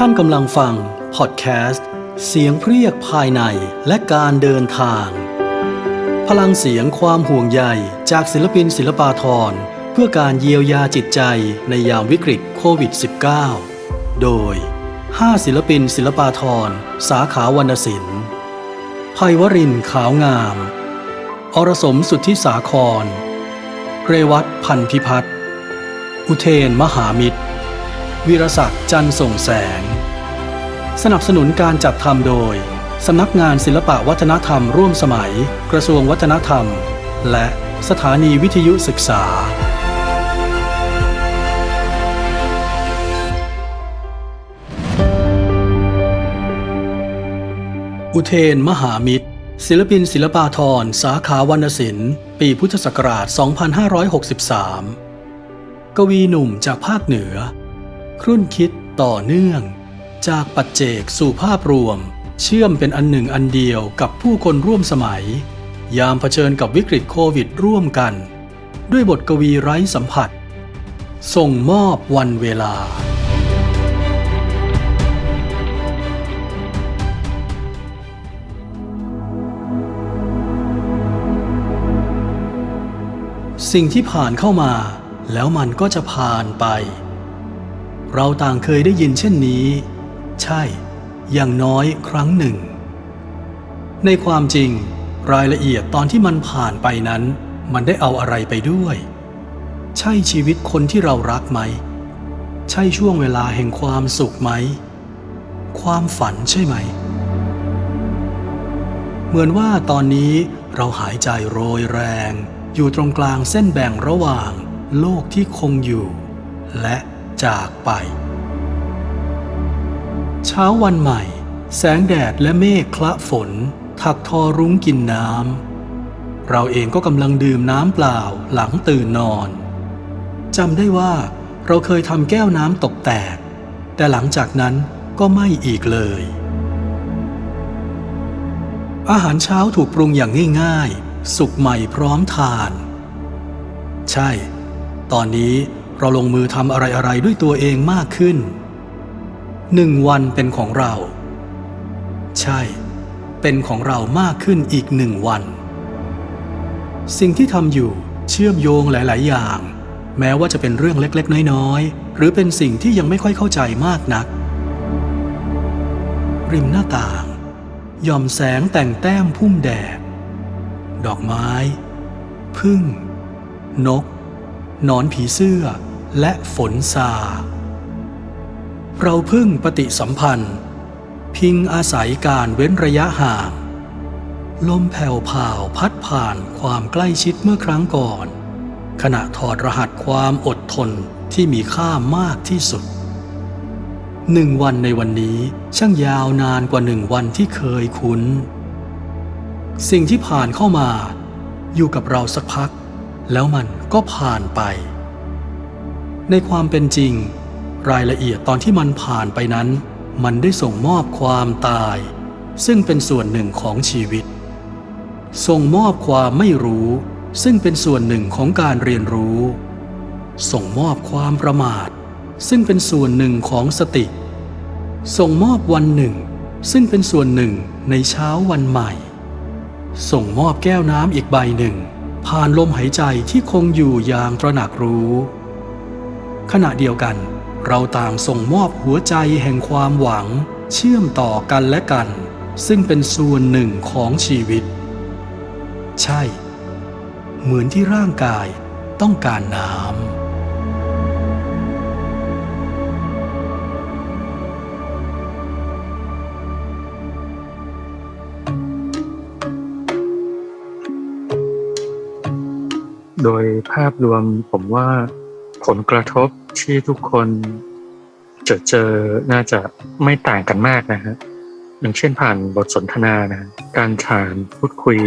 ท่านกำลังฟังพอดแคสต์ เสียงเพรียกภายในและการเดินทาง พลังเสียงความห่วงใยจากศิลปินศิลปาทรเพื่อการเยียวยาจิตใจในยามวิกฤตโควิด -19 โดย 5 ศิลปินศิลปาทรสาขาวรรณศิลป์ภัยวรินขาวงาม อรสมสุทธิสาคร เรวัตพันธ์พิพัฒน์อุเทนมหามิตร วีรศักดิ์จันทร์ส่งแสง สนับสนุนการจัดทำโดย สำนักงานศิลปะวัฒนธรรมร่วมสมัย กระทรวงวัฒนธรรม และสถานีวิทยุศึกษาอุเทนมหามิตร ศิลปินศิลปาทรสาขาวรรณศิลป์ ปีพุทธศักราช 2563 กวีหนุ่มจากภาคเหนือ ครุ่นคิดต่อเนื่อง จากปัจเจกสู่ภาพรวม เชื่อมเป็นอันหนึ่งอันเดียวกับผู้คนร่วมสมัย ยามเผชิญกับวิกฤตโควิดร่วมกัน ด้วยบทกวีไร้สัมผัส ส่งมอบวันเวลาสิ่งที่ผ่านเข้ามา แล้วมันก็จะผ่านไป เราต่างเคยได้ยินเช่นนี้ ใช่ อย่างน้อยครั้งหนึ่ง ในความจริง รายละเอียดตอนที่มันผ่านไปนั้น มันได้เอาอะไรไปด้วย ใช่ชีวิตคนที่เรารักไหม ใช่ช่วงเวลาแห่งความสุขไหม ความฝันใช่ไหม เหมือนว่าตอนนี้เราหายใจโรยแรง อยู่ตรงกลางเส้นแบ่งระหว่าง โลกที่คงอยู่ และ จากไป เช้าวันใหม่ แสงแดดและเมฆคละฝน ถักทอรุ้งกินน้ำ เราเองก็กำลังดื่มน้ำเปล่าหลังตื่นนอนจำได้ว่าเราเคยทำแก้วน้ำตกแตก แต่หลังจากนั้นก็ไม่อีกเลย อาหารเช้าถูกปรุงอย่างง่าย ๆ สุกใหม่พร้อมทาน ใช่ ตอนนี้ เราลงมือทำอะไรๆด้วยตัวเองมากขึ้นหนึ่งวันเป็นของเรา ใช่ เป็นของเรามากขึ้นอีกหนึ่งวัน สิ่งที่ทำอยู่เชื่อมโยงหลาย ๆ อย่าง แม้ว่าจะเป็นเรื่องเล็ก ๆ น้อย ๆ หรือเป็นสิ่งที่ยังไม่ค่อยเข้าใจมากนัก ริมหน้าต่างย่อมแสงแต่งแต้มพุ่มแดด ดอกไม้ พึ่ง นก นอนผีเสื้อ และฝนซา เราพึ่งปฏิสัมพันธ์ พิงอาศัยการเว้นระยะห่าง ลมแผ่วผ่าวพัดผ่านความใกล้ชิดเมื่อครั้งก่อน ขณะถอดรหัสความอดทนที่มีค่ามากที่สุดหนึ่งวันในวันนี้ช่างยาวนานกว่าหนึ่งวันที่เคยคุ้น สิ่งที่ผ่านเข้ามา อยู่กับเราสักพัก แล้วมันก็ผ่านไป ในความเป็นจริง รายละเอียดตอนที่มันผ่านไปนั้น มันได้ส่งมอบความตาย ซึ่งเป็นส่วนหนึ่งของชีวิต ส่งมอบความไม่รู้ ซึ่งเป็นส่วนหนึ่งของการเรียนรู้ ส่งมอบความประมาท ซึ่งเป็นส่วนหนึ่งของสติ ส่งมอบวันหนึ่ง ซึ่งเป็นส่วนหนึ่งในเช้าวันใหม่ ส่งมอบแก้วน้ำอีกใบหนึ่ง ผ่านลมหายใจที่คงอยู่อย่างตระหนักรู้ ขณะเดียวกัน เราต่างส่งมอบหัวใจแห่งความหวัง เชื่อมต่อกันและกัน ซึ่งเป็นส่วนหนึ่งของชีวิต ใช่ เหมือนที่ร่างกายต้องการน้ำโดยภาพรวมผมว่าผลกระทบ ที่ทุกคนจอเจอน่าจะไม่ต่างกันมากนะฮะอย่างเช่นผ่านบทสนทนานะการถามพูดคุย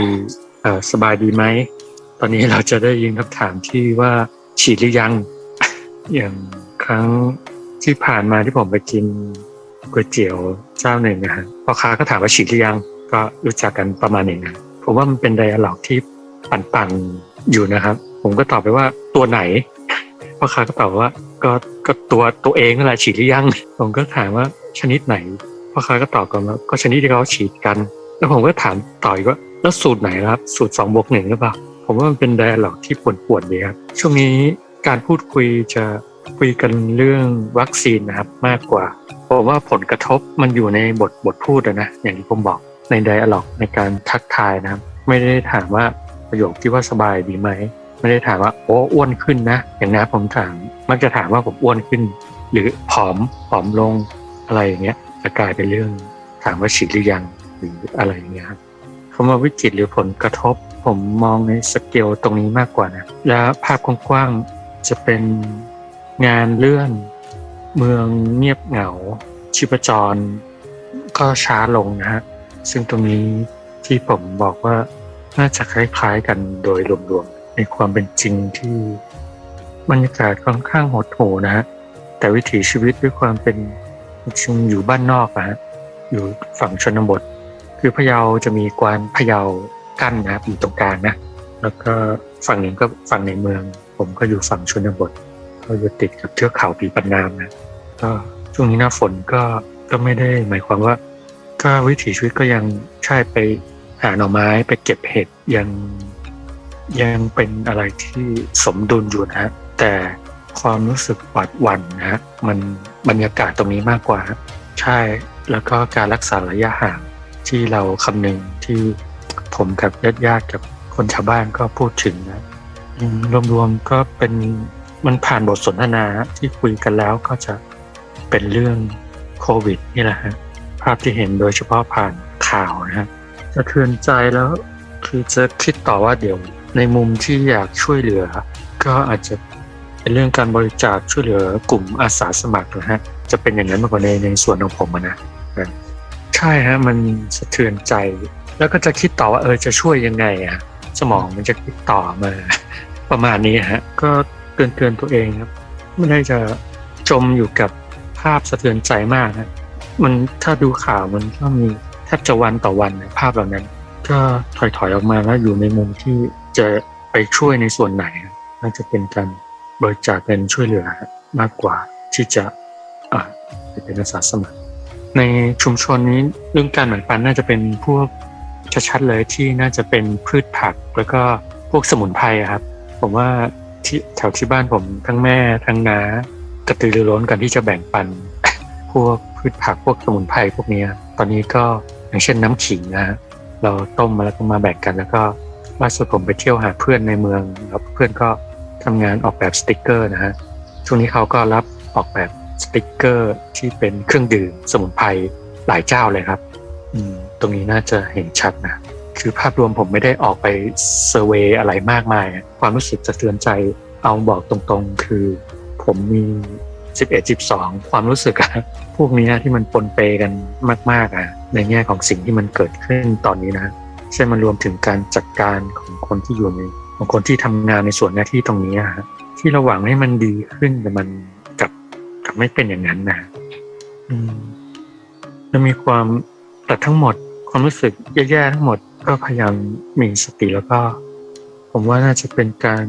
สบายดีไหม ตอนนี้เราจะได้ยินคำถามที่ว่าฉีดหรือยัง อย่างครั้งที่ผ่านมาที่ผมไปกินก๋วยเตี๋ยวเจ้าหนึ่งนะฮะพ่อค้าก็ถามว่าฉีดหรือยัง ก็รู้จักกันประมาณหนึ่งนะผมว่ามันเป็นไดอะล็อกที่ปั่นๆอยู่นะครับ ผมก็ตอบไปว่าตัวไหน พ่อค้าก็ตอบว่าก็ก็ตัวตัวเองนั่นแหละฉีดหรือยัง ผมก็ถามว่าชนิดไหนพ่อค้าก็ตอบกลันว่าก็ชนิดที่เขาฉีดกัน แล้วผมก็ถามต่ออีกว่าแล้วสูตรไหนครับ สูตรสองบวกหนึ่งหรือเปล่าผมว่ามันเป็นไดอะล็อกที่ปวดปวดๆดีครับช่วงนี้การพูดคุยจะคุยกันเรื่องวัคซีนนะครับมากกว่าผมว่าผลกระทบมันอยู่ในบทบทพูดอะนะอย่างที่ผมบอกในไดอะล็อกในการทักทายนะครับ ไม่ได้ถามว่าประโยคที่ว่าสบายดีไหม ไม่ได้ถามว่าโอ้อ้วนขึ้นนะอย่างนั้นผมถามมักจะถามว่าผมอ้วนขึ้น หรือผอมผอมลงอะไรอย่างเงี้ยจะกลายเป็นเรื่องถามว่าฉีดหรือยังหรืออะไรอย่างเงี้ยครับคำว่าวิกฤตหรือผลกระทบ ผมมองในสเกลตรงนี้มากกว่านะและภาพกว้างๆจะเป็นงานเลื่อน เมืองเงียบเหงา ชีพจร ก็ช้าลงนะฮะซึ่งตรงนี้ที่ผมบอกว่าน่าจะคล้ายๆกันโดยรวมๆ ในความเป็นจริงที่บรรยากาศค่อนข้างหดหู่นะฮะแต่วิถีชีวิตด้วยความเป็นจริงอยู่บ้านนอกนะฮะอยู่ฝั่งชนบท คือพะเยาจะมีกวานพะเยากั้นนะครับอยู่ตรงกลางนะแล้วก็ฝั่งหนึ่งก็ฝั่งในเมือง ผมก็อยู่ฝั่งชนบทก็อยู่ติดกับเทือกเขาปีปันนามนะก็ช่วงนี้หน้าฝนก็ก็ไม่ได้หมายความว่า ก็วิถีชีวิตก็ยังใช่ไปหาหน่อไม้ไปเก็บเห็ดยัง ยังเป็นอะไรที่สมดุลอยู่นะฮะแต่ความรู้สึกหวาดหวั่นนะฮะมันบรรยากาศตรงนี้มากกว่า ใช่แล้วก็การรักษาระยะห่างที่เราคำนึงที่ผมกับญาติญาติกับคนชาวบ้านก็พูดถึงนะอืมรวมๆก็เป็นมันผ่านบทสนทนาที่คุยกันแล้วก็จะเป็นเรื่องโควิดนี่แหละฮะภาพที่เห็นโดยเฉพาะผ่านข่าวนะฮะสะเทือนใจแล้วคือจะคิดต่อว่าเดี๋ยว ในมุมที่อยากช่วยเหลือ ก็อาจจะเป็นเรื่องการบริจาคช่วยเหลือกลุ่มอาสาสมัครนะฮะจะเป็นอย่างนั้นมากกว่าในในส่วนของผมอะนะใช่ฮะมันสะเทือนใจ แล้วก็จะคิดต่อว่าเออจะช่วยยังไงอะสมองมันจะคิดต่อมาประมาณนี้ฮะก็เตือนเตือนตัวเองครับ ไม่ได้จะจมอยู่กับภาพสะเทือนใจมากนะมันถ้าดูข่าวมันก็มีแทบจะวันต่อวันนะภาพเหล่านั้น ก็ถอยๆออกมาแล้วอยู่ในมุมที่ จะไปช่วยในส่วนไหน น่าจะเป็นการบริจาคเงินช่วยเหลือมากกว่าที่จะอ่าเป็นอาสาสมัคร ในชุมชนนี้เรื่องการแบ่งปันน่าจะเป็นพวกชัดๆเลยที่น่าจะเป็นพืชผักแล้วก็พวกสมุนไพรครับ ผมว่าที่แถวที่บ้านผมทั้งแม่ทั้งน้ากระตือรือร้นกันที่จะแบ่งปัน พวกพืชผักพวกสมุนไพรพวกนี้ ตอนนี้ก็อย่างเช่นน้ำขิงนะฮะเราต้มมาแล้วก็มาแบ่งกันแล้วก็ ล่าสุดผมไปเที่ยวหาเพื่อนในเมืองแล้วเพื่อนก็ทำงานออกแบบสติกเกอร์นะฮะช่วงนี้เขาก็รับออกแบบสติกเกอร์ที่เป็นเครื่องดื่มสมุนไพรหลายเจ้าเลยครับ อืม ตรงนี้น่าจะเห็นชัดนะคือภาพรวมผมไม่ได้ออกไปเซอร์เวยอะไรมากมาย ความรู้สึกสะเทือนใจเอาบอกตรงๆ คือ ผมมี 11 12 ความรู้สึกอะพวกนี้ที่มันปนเปกันมากๆอะในแง่ของสิ่งที่มันเกิดขึ้นตอนนี้นะ ใช่มันรวมถึงการจัดการของคนที่อยู่ในของคนที่ทำงานในส่วนหน้าที่ตรงนี้อะฮะที่เราหวังให้มันดีขึ้นแต่มันกลับกลับไม่เป็นอย่างนั้นนะอืมมันมีความแต่ทั้งหมดความรู้สึกแย่ๆทั้งหมดก็พยายามมีสติแล้วก็ ผมว่าน่าจะเป็นการ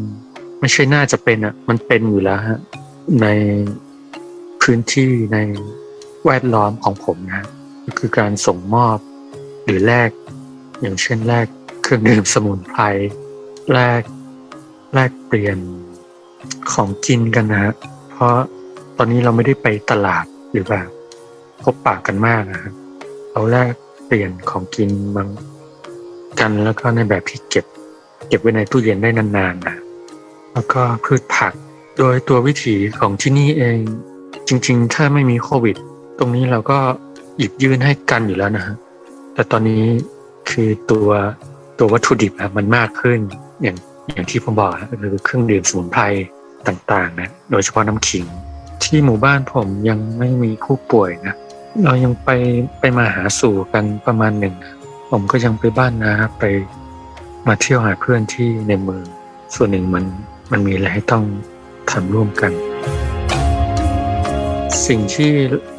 ไม่ใช่น่าจะเป็นอะ มันเป็นอยู่แล้วฮะในพื้นที่ในแวดล้อมของผมนะก็คือการส่งมอบหรือแลก อย่างเช่นแลกเครื่องดื่มสมุนไพรแลกแลกเปลี่ยนของกินกันนะฮะเพราะตอนนี้เราไม่ได้ไปตลาดหรือแบบพบปะกันมากนะครับเราแลกเปลี่ยนของกินบางกันแล้วก็ในแบบที่เก็บ เก็บไว้ในตู้เย็นได้นานๆนะแล้วก็พืชผักโดยตัววิถีของที่นี่เอง จริง ๆ ถ้าไม่มีโควิด ตรงนี้เราก็หยิบยื่นให้กันอยู่แล้วนะฮะแต่ตอนนี้ คือตัวตัววัตถุดิบอะมันมากขึ้น อย่างอย่างที่ผมบอกอะคือเครื่องดื่มสมุนไพรต่างๆนะโดยเฉพาะน้ำขิง ที่หมู่บ้านผมยังไม่มีผู้ป่วยนะเรายังไปไปมาหาสู่กันประมาณหนึ่ง ผมก็ยังไปบ้านนะไปมาเที่ยวหาเพื่อนที่ในเมืองส่วนหนึ่งมันมันมีอะไรให้ต้องทำร่วมกัน สิ่งที่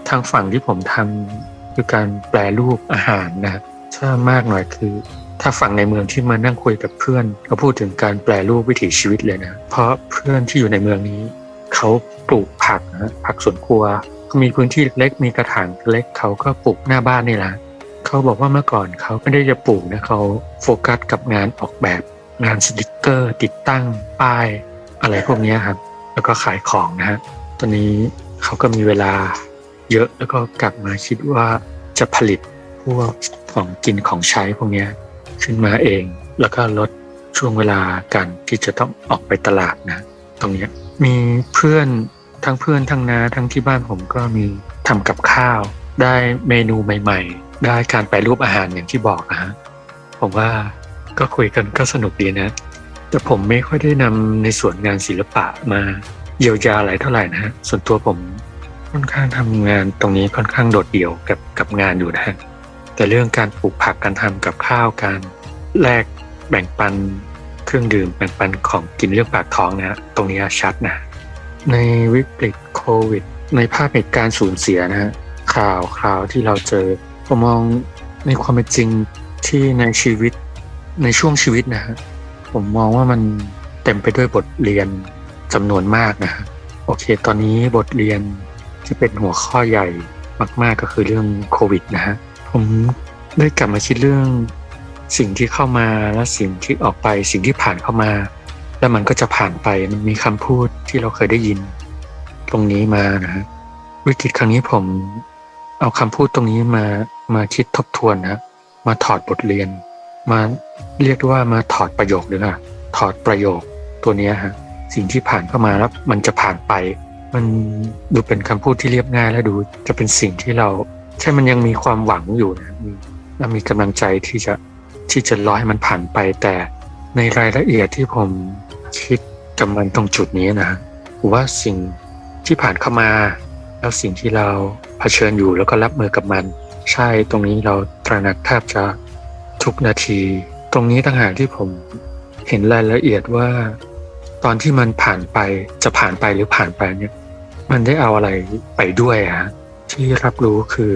ทางฝั่งที่ผมทำคือการแปลรูปอาหารนะ ถ้ามากหน่อยคือ ถ้าฝั่งในเมืองที่มานั่งคุยกับเพื่อนเขาพูดถึงการแปลรูปวิถีชีวิตเลยนะ เพราะเพื่อนที่อยู่ในเมืองนี้เขาปลูกผักนะผักสวนครัวเขามีพื้นที่เล็กมีกระถางเล็กเขาก็ปลูกหน้าบ้านนี่แหละเขาบอกว่าเมื่อก่อนเขาไม่ได้จะปลูกนะเขาโฟกัสกับงานออกแบบงานสติกเกอร์ ติดตั้งป้าย อะไรพวกนี้ครับ แล้วก็ขายของนะฮะตอนนี้เขาก็มีเวลาเยอะแล้วก็กลับมาคิดว่าจะผลิต พวกของกินของใช้พวกนี้ขึ้นมาเอง แล้วก็ลดช่วงเวลาการที่จะต้องออกไปตลาดนะ ตรงนี้มีเพื่อนทั้งเพื่อนทั้งนาทั้งที่บ้านผมก็มีทำกับข้าว ได้เมนูใหม่ ๆ ได้การแปรรูปอาหารอย่างที่บอกนะฮะผมว่าก็คุยกันก็สนุกดีนะ แต่ผมไม่ค่อยได้นำในส่วนงานศิลปะมาเยียวยาอะไรเท่าไหร่นะฮะส่วนตัวผมค่อนข้างทำงานตรงนี้ค่อนข้างโดดเดี่ยวกับกับงานอยู่นะฮะ แต่เรื่องการปลูกผักการทำกับข้าวการแลกแบ่งปันเครื่องดื่มแบ่งปันของกินเรื่องปากท้องนะฮะตรงนี้ชัดนะในวิกฤตโควิด ในภาพเหตุการณ์สูญเสียนะฮะข่าวข่าวที่เราเจอผมมองในความเป็นจริงที่ในชีวิตในช่วงชีวิตนะฮะผมมองว่ามันเต็มไปด้วยบทเรียนจำนวนมากนะฮะโอเค ตอนนี้บทเรียนที่เป็นหัวข้อใหญ่มาก ๆก็คือเรื่องโควิดนะฮะ ผมได้กลับมาคิดเรื่อง สิ่งที่เข้ามาและสิ่งที่ออกไปสิ่งที่ผ่านเข้ามา แล้วมันก็จะผ่านไปมันมีคำพูดที่เราเคยได้ยิน ตรงนี้มานะฮะวิกฤตครั้งนี้ผมเอาคำพูดตรงนี้มามาคิดทบทวนนะมาถอดบทเรียน มาเรียกว่ามาถอดประโยคหรืออะถอดประโยคตัวนี้ฮะสิ่งที่ผ่านเข้ามาแล้วมันจะผ่านไป มันดูเป็นคำพูดที่เรียบง่ายและดูจะเป็นสิ่งที่เรา ใช่มันยังมีความหวังอยู่นะมีและมีกำลังใจที่จะที่จะรอให้มันผ่านไป แต่ในรายละเอียดที่ผมคิดกับมันตรงจุดนี้นะผมว่าสิ่งที่ผ่านเข้ามา แล้วสิ่งที่เราเผชิญอยู่แล้วก็รับมือกับมัน ใช่ตรงนี้เราตระหนักแทบจะทุกนาที ตรงนี้ต่างหากที่ผมเห็นรายละเอียดว่า ตอนที่มันผ่านไปจะผ่านไปหรือผ่านไปเนี่ย มันได้เอาอะไรไปด้วยอะฮะ ที่รับรู้คือ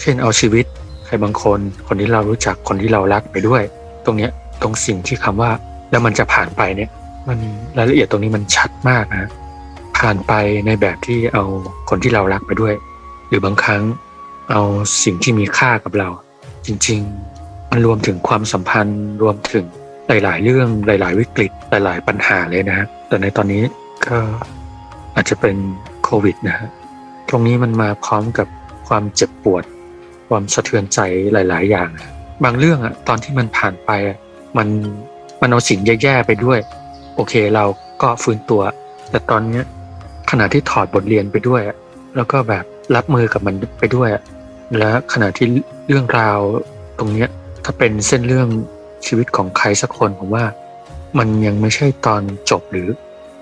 เช่นเอาชีวิต ใครบางคน คนที่เรารู้จักคนที่เรารักไปด้วย ตรงเนี้ยตรงสิ่งที่คำว่า แล้วมันจะผ่านไปเนี่ย มันรายละเอียดตรงนี้มันชัดมากนะผ่านไปในแบบที่เอาคนที่เรารักไปด้วย หรือบางครั้งเอาสิ่งที่มีค่ากับเรา จริง ๆ มันรวมถึงความสัมพันธ์รวมถึงหลาย ๆ เรื่องหลาย ๆ วิกฤตหลาย ๆ ปัญหาเลยนะฮะแต่ในตอนนี้ก็อาจจะเป็นโควิดนะฮะ รงนี้มันมาพร้อมกับความเจ็บปวด ความสะเทือนใจหลาย ๆ อย่าง บางเรื่องอะตอนที่มันผ่านไปอะมันมันเอาสิ่งแย่ๆไปด้วย โอเคเราก็ฟื้นตัว แต่ตอนเนี้ยขณะที่ถอดบทเรียนไปด้วย แล้วก็แบบรับมือกับมันไปด้วย และขณะที่เรื่องราวตรงเนี้ยถ้าเป็นเส้นเรื่องชีวิตของใครสักคนผมว่ามันยังไม่ใช่ตอนจบหรือ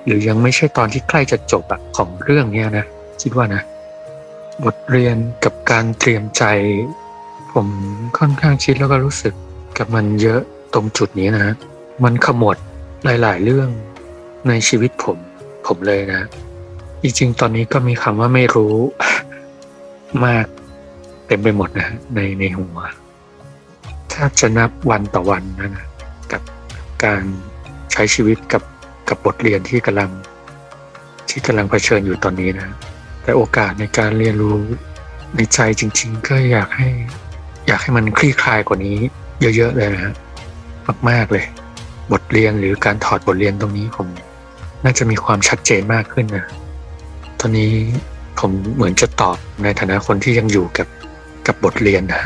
หรือยังไม่ใช่ตอนที่ใกล้จะจบอะของเรื่องเนี้ยนะคิดว่านะ บทเรียนกับการเตรียมใจ ผมค่อนข้างคิดแล้วก็รู้สึกกับมันเยอะตรงจุดนี้นะ มันขมวดหลาย ๆ เรื่องในชีวิตผม ผมเลยนะ จริงๆ ตอนนี้ก็มีคำว่าไม่รู้มากเต็มไปหมดนะในในหัวแทบจะนับวันต่อวันนะนะกับการใช้ชีวิตกับกับบทเรียนที่กำลังที่กำลังเผชิญอยู่ตอนนี้นะ แต่โอกาสในการเรียนรู้ในใจจริง ๆ ก็อยากให้ อยากให้มันคลี่คลายกว่านี้ เยอะ ๆ เลยนะฮะมาก ๆ เลย บทเรียนหรือการถอดบทเรียนตรงนี้ผม น่าจะมีความชัดเจนมากขึ้นนะตอนนี้ผมเหมือนจะตอบในฐานะคนที่ยังอยู่กับกับบทเรียนนะ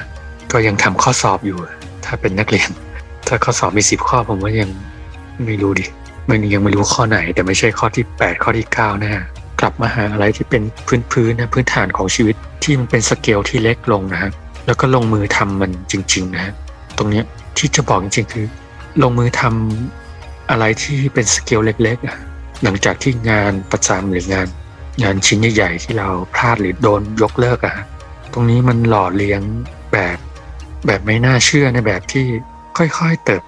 ก็ยังทำข้อสอบอยู่ ถ้าเป็นนักเรียน ถ้าข้อสอบมีสิบข้อผมว่ายังไม่รู้ดิมันยังไม่รู้ข้อไหน แต่ไม่ใช่ข้อที่แปดข้อที่เก้านะฮะ ลับมาหาอะไรที่เป็นพื้นพื้นนะพื้นฐานของชีวิตที่มันเป็นสเกลที่เล็กลงนะฮะแล้วก็ลงมือทำมันจริงๆนะฮะตรงเนี้ยที่จะบอกจริงๆคือ ลงมือทำอะไรที่เป็นสเกลเล็กๆอะหลังจากที่งานประจำหรืองาน งานชิ้นใหญ่ๆที่เราพลาดหรือโดนยกเลิกอะฮะตรงนี้มันหล่อเลี้ยงแบบแบบไม่น่าเชื่อในแบบที่ค่อยๆเติบ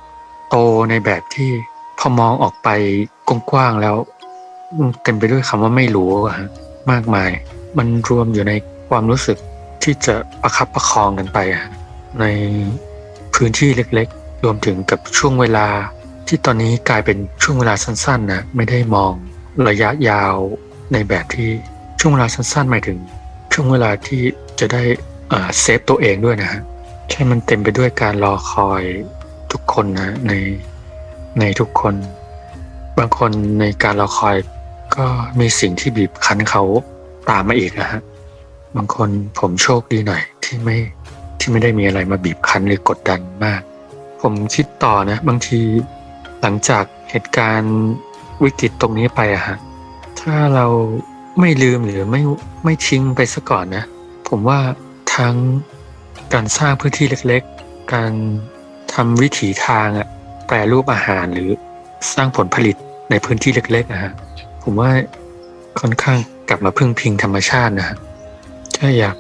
โตในแบบที่พอมองออกไปกว้างๆแล้ว เต็มไปด้วยคำว่าไม่รู้อะฮะมากมาย มันรวมอยู่ในความรู้สึกที่จะประคับประคองกันไปอะในพื้นที่เล็กๆ รวมถึงกับช่วงเวลาที่ตอนนี้กลายเป็นช่วงเวลาสั้นๆนะไม่ได้มองระยะยาวในแบบที่ช่วงเวลาสั้นๆหมายถึง ช่วงเวลาที่จะได้เซฟตัวเองด้วยนะฮะใช่มันเต็มไปด้วยการรอคอยทุกคนนะในในทุกคน บางคนในการรอคอย ก็มีสิ่งที่บีบคั้นเขาตามมาอีกนะฮะบางคนผมโชคดีหน่อย ที่ไม่ที่ไม่ได้มีอะไรมาบีบคั้นหรือกดดันมาก ผมคิดต่อนะ บางทีหลังจากเหตุการณ์วิกฤตตรงนี้ไปอะฮะถ้าเราไม่ลืมหรือไม่ไม่ทิ้งไปซะก่อนนะ ผมว่าทั้งการสร้างพื้นที่เล็กๆ การทำวิถีทางอะแปรรูปอาหารหรือสร้างผลผลิตในพื้นที่เล็กๆนะฮะ ผมว่าค่อนข้างกลับมาพึ่งพิงธรรมชาตินะฮะแค่อยาก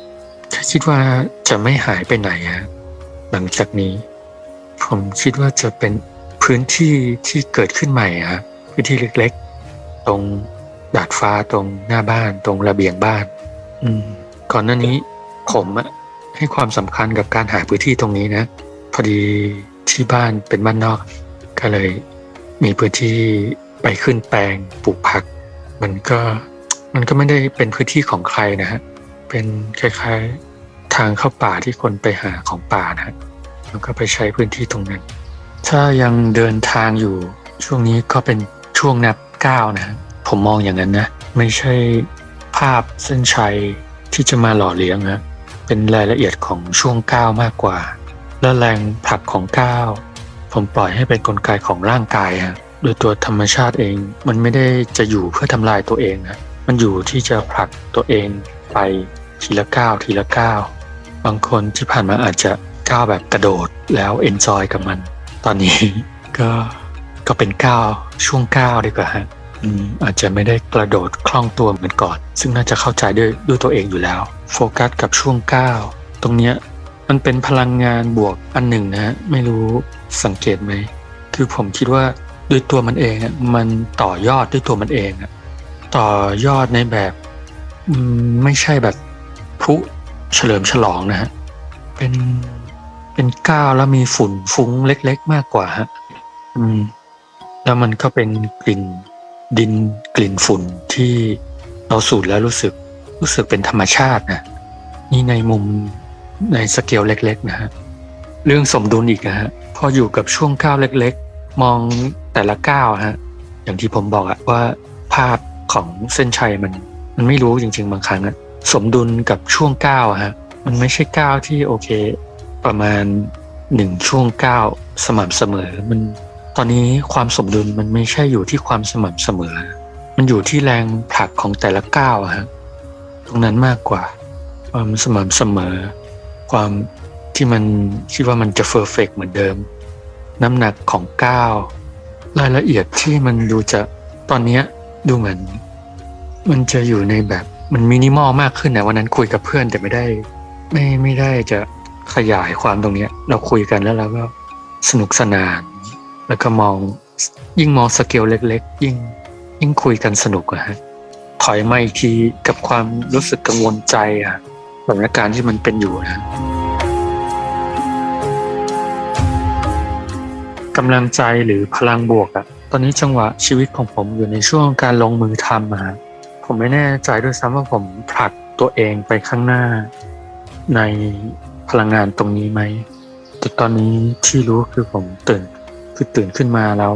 แค่คิดว่าจะไม่หายไปไหนฮะหลังจากนี้ ผมคิดว่าจะเป็นพื้นที่ที่เกิดขึ้นใหม่อะฮะพื้นที่เล็กๆ ตรงดาดฟ้าตรงหน้าบ้าน ตรงระเบียงบ้าน อืม ก่อนหน้านี้ผมอะให้ความสำคัญกับการหาพื้นที่ตรงนี้นะ พอดีที่บ้านเป็นบ้านนอก ก็เลยมีพื้นที่ไปขึ้นแปลงปลูกผัก มันก็มันก็ไม่ได้เป็นพื้นที่ของใครนะฮะเป็นคล้ายๆทางเข้าป่าที่คนไปหาของป่านะฮะแล้วก็ไปใช้พื้นที่ตรงนั้น ถ้ายังเดินทางอยู่ช่วงนี้ก็เป็นช่วงนับก้าวนะฮะผมมองอย่างนั้นนะไม่ใช่ภาพเส้นชัยที่จะมาหล่อเลี้ยงนะเป็นรายละเอียดของช่วงก้าวมากกว่า และแรงผลักของก้าวผมปล่อยให้เป็นกลไกของร่างกายฮะ โดยตัวธรรมชาติเอง มันไม่ได้จะอยู่เพื่อทำลายตัวเองนะมันอยู่ที่จะผลักตัวเองไปทีละก้าวทีละก้าวบางคนที่ผ่านมาอาจจะก้าวแบบกระโดดแล้วเอนจอยกับมัน ตอนนี้ก็ก็เป็นก้าวช่วงก้าวดีกว่าฮะอืมอาจจะไม่ได้กระโดดคล่องตัวเหมือนก่อน ซึ่งน่าจะเข้าใจด้วยด้วยตัวเองอยู่แล้ว โฟกัสกับช่วงก้าวตรงเนี้ยมันเป็นพลังงานบวกอันหนึ่งนะ ไม่รู้สังเกตไหม คือผมคิดว่า ด้วยตัวมันเองอะมันต่อยอดด้วยตัวมันเองอะต่อยอดในแบบไม่ใช่แบบพุเฉลิมฉลองนะฮะเป็นเป็นก้าวแล้วมีฝุ่นฟุ้งเล็ก ๆ มากกว่าฮะอืม แล้วมันก็เป็นกลิ่นดินกลิ่นฝุ่นที่เราสูดแล้วรู้สึกรู้สึกเป็นธรรมชาตินะนี่ในมุมในสเกลเล็ก ๆ นะฮะเรื่องสมดุลอีกนะฮะพออยู่กับช่วงก้าวเล็ก ๆ มอง แต่ละก้าวฮะอย่างที่ผมบอกอะว่าภาพของเส้นชัยมัน มันไม่รู้จริง ๆ บางครั้งอะสมดุลกับช่วงก้าวอะฮะมันไม่ใช่ก้าวที่โอเค ประมาณหนึ่งช่วงก้าวสม่ำเสมอ มันตอนนี้ความสมดุลมันไม่ใช่อยู่ที่ความสม่ำเสมอ มันอยู่ที่แรงผลักของแต่ละก้าวฮะตรงนั้นมากกว่า ความสม่ำเสมอ ความที่มันคิดว่ามันจะเฟอร์เฟกเหมือนเดิม น้ำหนักของก้าว รายละเอียดที่มันดูจะตอนนี้ดูเหมือน มันจะอยู่ในแบบมันมินิมอลมากขึ้นนะวันนั้นคุยกับเพื่อนแต่ไม่ได้ ไม่ไม่ได้จะขยายความตรงเนี้ย เราคุยกันแล้วเราก็สนุกสนาน แล้วก็มองยิ่งมองสเกลเล็ก ๆ ยิ่งยิ่งคุยกันสนุกอะฮะถอยมาอีกทีกับความรู้สึกกังวลใจอะสถานการณ์ที่มันเป็นอยู่นะ กำลังใจหรือพลังบวกอะตอนนี้จังหวะชีวิตของผมอยู่ในช่วงการลงมือทำอะฮะผมไม่แน่ใจด้วยซ้ำว่าผมผลักตัวเองไปข้างหน้า ในพลังงานตรงนี้ไหมแต่ตอนนี้ที่รู้คือผมตื่นคือตื่นขึ้นมาแล้ว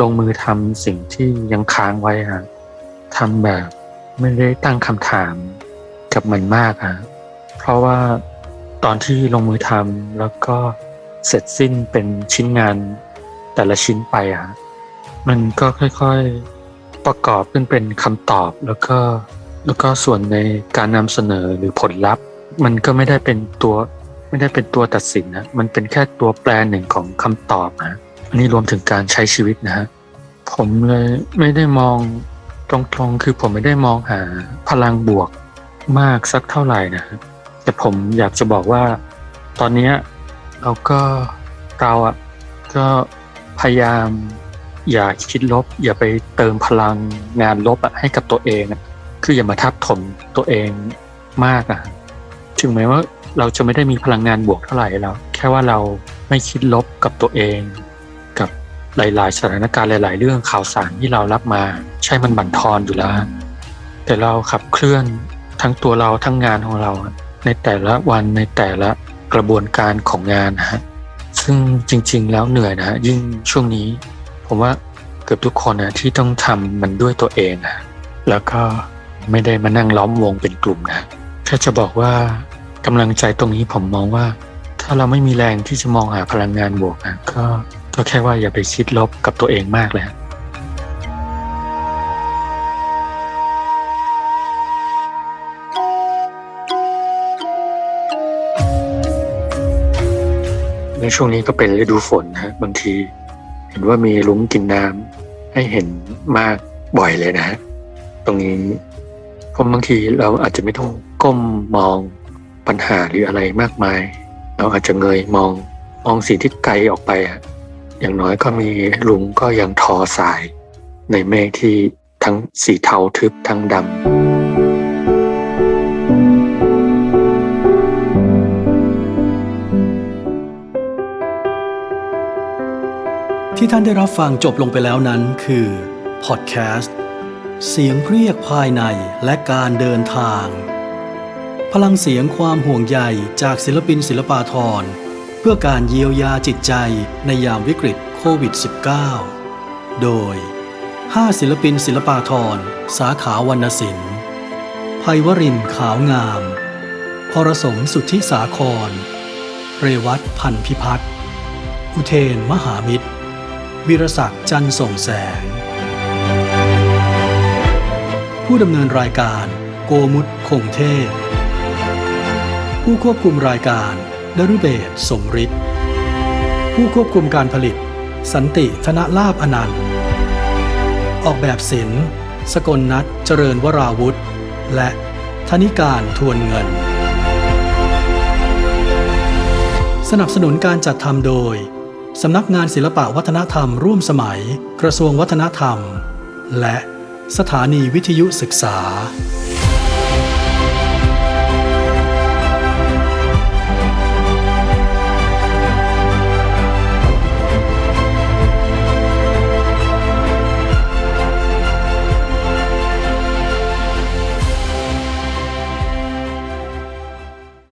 ลงมือทำสิ่งที่ยังค้างไว้ฮะทำแบบไม่ได้ตั้งคำถามกับมันมากฮะเพราะว่าตอนที่ลงมือทำแล้วก็เสร็จสิ้นเป็นชิ้นงาน แต่ละชิ้นไปอะฮะมันก็ค่อยๆประกอบขึ้นเป็นคำตอบแล้วก็แล้วก็ส่วนในการนำเสนอหรือผลลัพธ์ มันก็ไม่ได้เป็นตัวไม่ได้เป็นตัวตัดสินนะมันเป็นแค่ตัวแปรหนึ่งของคำตอบนะอันนี้รวมถึงการใช้ชีวิตนะฮะผมเลยไม่ได้มองตรงๆ คือผมไม่ได้มองหาพลังบวกมากสักเท่าไหร่นะแต่ผมอยากจะบอกว่า ตอนนี้เราก็เราอะก็ พยายาม อย่าคิดลบ อย่าไปเติมพลังงานลบอะให้กับตัวเองอะคืออย่ามาทับถมตัวเองมากอะถึงแม้ว่าเราจะไม่ได้มีพลังงานบวกเท่าไหร่แล้ว แค่ว่าเราไม่คิดลบกับตัวเอง กับหลาย ๆ สถานการณ์หลาย ๆ เรื่องข่าวสารที่เรารับมา ใช่มันบั่นทอนอยู่แล้ว แต่เราขับเคลื่อนทั้งตัวเราทั้งงานของเรา ในแต่ละวันในแต่ละกระบวนการของงานนะฮะ ซึ่งจริง ๆ แล้วเหนื่อยนะฮะยิ่งช่วงนี้ ผมว่าเกือบทุกคนนะที่ต้องทำมันด้วยตัวเองนะแล้วก็ไม่ได้มานั่งล้อมวงเป็นกลุ่มนะแค่จะบอกว่ากำลังใจตรงนี้ผมมองว่า ถ้าเราไม่มีแรงที่จะมองหาพลังงานบวกนะก็ก็แค่ว่าอย่าไปคิดลบกับตัวเองมากเลย ฮะในช่วงนี้ก็เป็นฤดูฝนนะฮะบางที เห็นว่ามีลุงกินน้ำให้เห็นมากบ่อยเลยนะฮะตรงนี้เพราะบางทีเราอาจจะไม่ต้องก้มมองปัญหาหรืออะไรมากมาย เราอาจจะเงยมองมองสิ่งที่ไกลออกไปอะอย่างน้อยก็มีลุงก็ยังทอสาย ในเมฆที่ทั้งสีเทาทึบทั้งดำ ที่ท่านได้รับฟังจบลงไปแล้วนั้นคือพอดแคสต์เสียงเรียกภายในและการเดินทาง พลังเสียงความห่วงใยจากศิลปินศิลปาทรเพื่อการเยียวยาจิตใจในยามวิกฤตโควิด -19 โดย 5 ศิลปินศิลปาทรสาขาวรรณศิลป์ภัยวรินขาวงามพรสมสุทธิสาคร เรวัตพันธพิพัฒน์อุเทนมหามิตร วิรศักดิ์จันส่งแสง ผู้ดำเนินรายการโกมุตคงเทพ ผู้ควบคุมรายการดรุเบศสมฤทธิ์ผู้ควบคุมการผลิต สันติธนลาบอนันต์ออกแบบศิลป์สกลนัทเจริญวราวุธ และธนิการทวนเงิน สนับสนุนการจัดทำโดย สำนักงานศิลปะวัฒนธรรมร่วมสมัย กระทรวงวัฒนธรรม และสถานีวิทยุศึกษา